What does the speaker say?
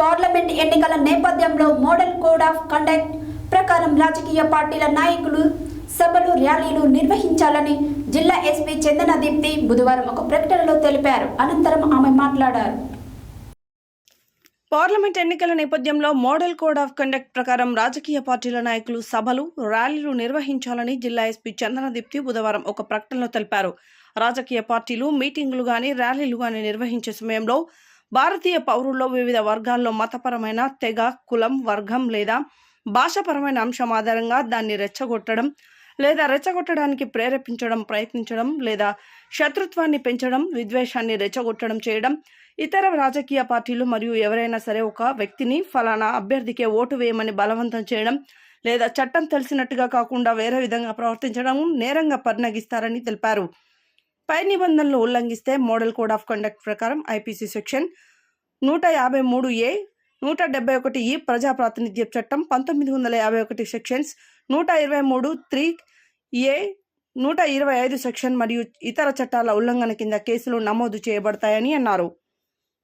Parliament ఎన్నికల నేపథ్యంలో model code of conduct ప్రకారం రాజకీయ పార్టీల నాయకులు సభలు ర్యాలీలు నిర్వహించాలని జిల్లా ఎస్పీ చందన దీప్తి బుధవారం ఒక ప్రకటనలో తెలిపారు. అనంతరం ఆమె మాట్లాడారు. పార్లమెంట్ ఎన్నికల నేపథ్యంలో మోడల్ కోడ్ ఆఫ్ కండక్ట్ ప్రకారం రాజకీయ పార్టీల నాయకులు సభలు ర్యాలీలు నిర్వహించాలని జిల్లా ఎస్పీ చందనదీప్తి బుధవారం ఒక ప్రకటనలో తెలిపారు. రాజకీయ పార్టీలు మీటింగులు గాని ర్యాలీలు గాని నిర్వహించే సమయంలో భారతీయ పౌరుల్లో వివిధ వర్గాల్లో మతపరమైన తెగ కులం వర్గం లేదా భాషాపరమైన అంశం ఆధారంగా దాన్ని రెచ్చగొట్టడం లేదా రెచ్చగొట్టడానికి ప్రేరేపించడం ప్రయత్నించడం లేదా శత్రుత్వాన్ని పెంచడం విద్వేషాన్ని రెచ్చగొట్టడం చేయడం ఇతర రాజకీయ పార్టీలు మరియు ఎవరైనా సరే ఒక వ్యక్తిని ఫలానా అభ్యర్థికే ఓటు వేయమని బలవంతం చేయడం లేదా చట్టం తెలిసినట్టుగా కాకుండా వేరే విధంగా ప్రవర్తించడం నేరంగా పరిణగిస్తారని తెలిపారు. పై నిబంధనలు ఉల్లంఘిస్తే మోడల్ కోడ్ ఆఫ్ కండక్ట్ ప్రకారం ఐపీసీ సెక్షన్ నూట యాభై మూడు ఏ నూట డెబ్బై ఒకటి ఈ ప్రజా ప్రాతినిధ్య చట్టం పంతొమ్మిది వందల యాభై ఒకటి సెక్షన్స్ నూట ఇరవై మూడు త్రీ ఏ నూట ఇరవై ఐదు సెక్షన్ మరియు ఇతర చట్టాల ఉల్లంఘన కింద కేసులు నమోదు చేయబడతాయని అన్నారు.